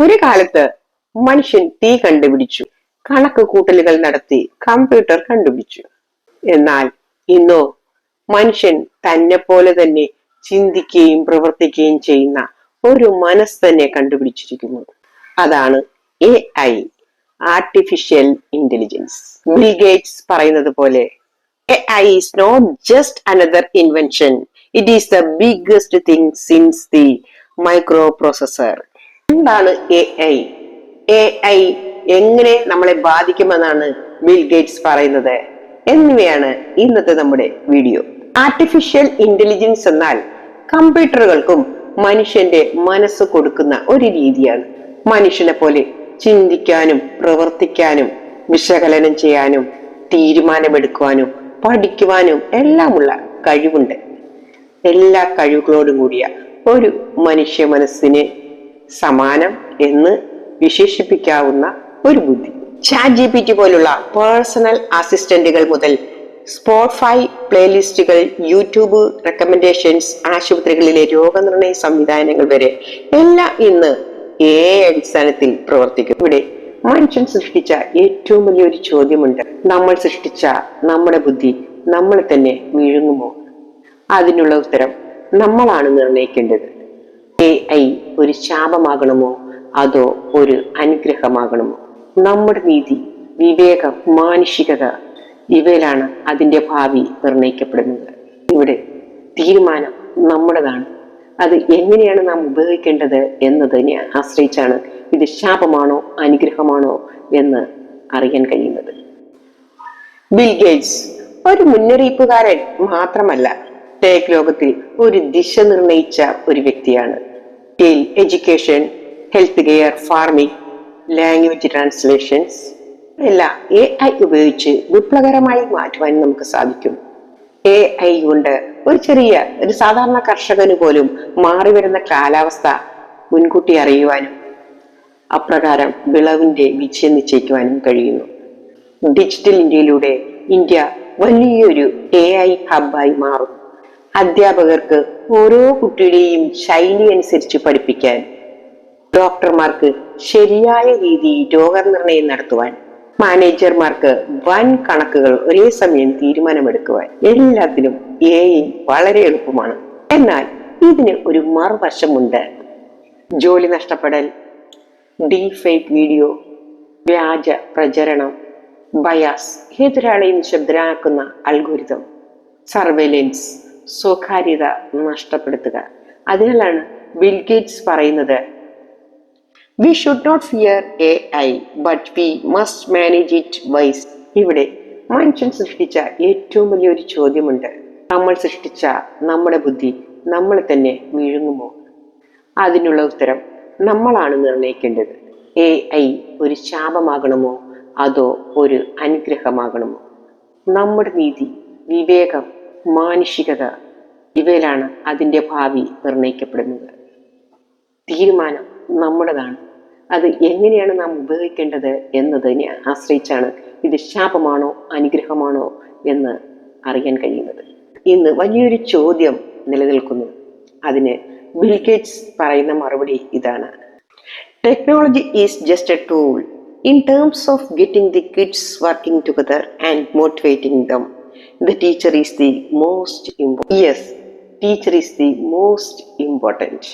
ഒരു കാലത്ത് മനുഷ്യൻ തീ കണ്ടുപിടിച്ചു കണക്ക് കൂട്ടലുകൾ നടത്തി കമ്പ്യൂട്ടർ കണ്ടുപിടിച്ചു. എന്നാൽ ഇന്നോ മനുഷ്യൻ തന്നെ പോലെ തന്നെ ചിന്തിക്കുകയും പ്രവർത്തിക്കുകയും ചെയ്യുന്ന ഒരു മനസ് തന്നെ കണ്ടുപിടിച്ചിരിക്കുന്നു. അതാണ് A I artificial intelligence Bill Gates പറയുന്നത് പോലെ A I is not just another invention it is the biggest thing since the microprocessor എന്താണ് എ ഐ എ ഐ എങ്ങനെ നമ്മളെ ബാധിക്കുമെന്നാണ് ബിൽ ഗേറ്റ്സ് പറയുന്നത്. എന്നിവയാണ് ഇന്നത്തെ നമ്മുടെ വീഡിയോ. ആർട്ടിഫിഷ്യൽ ഇന്റലിജൻസ് എന്നാൽ കമ്പ്യൂട്ടറുകൾക്കും മനുഷ്യന്റെ മനസ്സ് കൊടുക്കുന്ന ഒരു രീതിയാണ്. മനുഷ്യനെ പോലെ ചിന്തിക്കാനും പ്രവർത്തിക്കാനും വിശകലനം ചെയ്യാനും തീരുമാനമെടുക്കുവാനും പഠിക്കുവാനും എല്ലാമുള്ള കഴിവുണ്ട്. എല്ലാ കഴിവുകളോടും കൂടിയ ഒരു മനുഷ്യ മനസ്സിന് സമാനം എന്ന് വിശേഷിപ്പിക്കാവുന്ന ഒരു ബുദ്ധി. ചാറ്റ് ജി പി ടി പോലുള്ള പേഴ്സണൽ അസിസ്റ്റന്റുകൾ മുതൽ സ്പോട്ട്ഫൈ പ്ലേലിസ്റ്റുകൾ യൂട്യൂബ് റെക്കമെൻഡേഷൻസ് ആശുപത്രികളിലെ രോഗനിർണയ സംവിധാനങ്ങൾ വരെ എല്ലാം ഇന്ന് ഏ അടിസ്ഥാനത്തിൽ പ്രവർത്തിക്കും. ഇവിടെ മനുഷ്യൻ സൃഷ്ടിച്ച ഏറ്റവും വലിയൊരു ചോദ്യമുണ്ട്. നമ്മൾ സൃഷ്ടിച്ച നമ്മുടെ ബുദ്ധി നമ്മൾ തന്നെ വീഴുങ്ങുമോ? അതിനുള്ള ഉത്തരം നമ്മളാണ് നിർണയിക്കേണ്ടത് എ ഐ ഒരു ശാപമാകണമോ? അതോ ഒരു അനുഗ്രഹമാകണമോ? നമ്മുടെ നീതി വിവേകം മാനുഷികത ഇവയിലാണ് അതിന്റെ ഭാവി നിർണയിക്കപ്പെടുന്നത് ഇവിടെ തീരുമാനം നമ്മുടേതാണ്. അത് എങ്ങനെയാണ് നാം ഉപയോഗിക്കേണ്ടത് എന്നതിനെ ആശ്രയിച്ചാണ് ഇത് ശാപമാണോ അനുഗ്രഹമാണോ എന്ന് അറിയാൻ കഴിയുന്നത്. ബിൽ ഗേറ്റ്സ് ഒരു മുന്നറിയിപ്പുകാരൻ മാത്രമല്ല ടെക് ലോകത്തിൽ ഒരു ദിശ നിർണയിച്ച ഒരു വ്യക്തിയാണ്. Education health care farming language translations എല്ലാം എ ഐ ഉപയോഗിച്ച് വിപ്ലവകരമായി മാറ്റുവാൻ നമുക്ക് സാധിക്കും. എ ഐ കൊണ്ട് ഒരു ചെറിയ ഒരു സാധാരണ കർഷകന് പോലും മാറി വരുന്ന കാലാവസ്ഥ മുൻകൂട്ടി അറിയുവാനും അപ്രകാരം വിളവിന്റെ വിജയം നിശ്ചയിക്കുവാനും കഴിയുന്നു. ഡിജിറ്റൽ ഇന്ത്യയിലൂടെ ഇന്ത്യ വലിയൊരു എ ഐ ഹബായി മാറും അധ്യാപകർക്ക് ഓരോ കുട്ടിയുടെയും ശൈലി അനുസരിച്ച് പഠിപ്പിക്കാൻ ഡോക്ടർമാർക്ക് ശരിയായ രീതിയിൽ രോഗനിർണയം നടത്തുവാൻ മാനേജർമാർക്ക് വൻ കണക്കുകൾ ഒരേ സമയം തീരുമാനമെടുക്കുവാൻ എല്ലാത്തിനും എ വളരെ എളുപ്പമാണ്. എന്നാൽ ഇതിന് ഒരു മറുവശമുണ്ട്. ജോലി നഷ്ടപ്പെടൽ ഡീ ഫേക്ക് വീഡിയോ വ്യാജ പ്രചരണം ബയാസ് ഏതൊരാളെയും ശബ്ദരാക്കുന്ന അൽഗോരിതം സർവൈലൻസ് സ്വകാര്യത നഷ്ടപ്പെടുത്തുക. അതിനാലാണ് ബിൽഗേറ്റ്സ് പറയുന്നത് we should not fear A I but we must manage it wise ഇവിടെ മനുഷ്യൻ സൃഷ്ടിച്ച ഏറ്റവും വലിയൊരു ചോദ്യമുണ്ട്. നമ്മൾ സൃഷ്ടിച്ച നമ്മുടെ ബുദ്ധി നമ്മൾ തന്നെ വിഴുങ്ങുമോ? അതിനുള്ള ഉത്തരം നമ്മളാണ് നിർണയിക്കേണ്ടത് എ ഐ ഒരു ശാപമാകണമോ? അതോ ഒരു അനുഗ്രഹമാകണമോ? നമ്മുടെ നീതി വിവേകം മാനുഷികത ഇവയിലാണ് അതിന്റെ ഭാവി നിർണയിക്കപ്പെടുന്നത്. തീരുമാനം നമ്മുടേതാണ്. അത് എങ്ങനെയാണ് നാം ഉപയോഗിക്കേണ്ടത് എന്നതിനെ ആശ്രയിച്ചാണ് ഇത് ശാപമാണോ അനുഗ്രഹമാണോ എന്ന് അറിയാൻ കഴിയുന്നത്. ഇന്ന് വലിയൊരു ചോദ്യം നിലനിൽക്കുന്നു. അതിന് ബിൽഗേറ്റ്സ് പറയുന്ന മറുപടി ഇതാണ്. Technology is just a tool in terms of getting the kids working together and motivating them The teacher is the most important. Yes, teacher is the most important.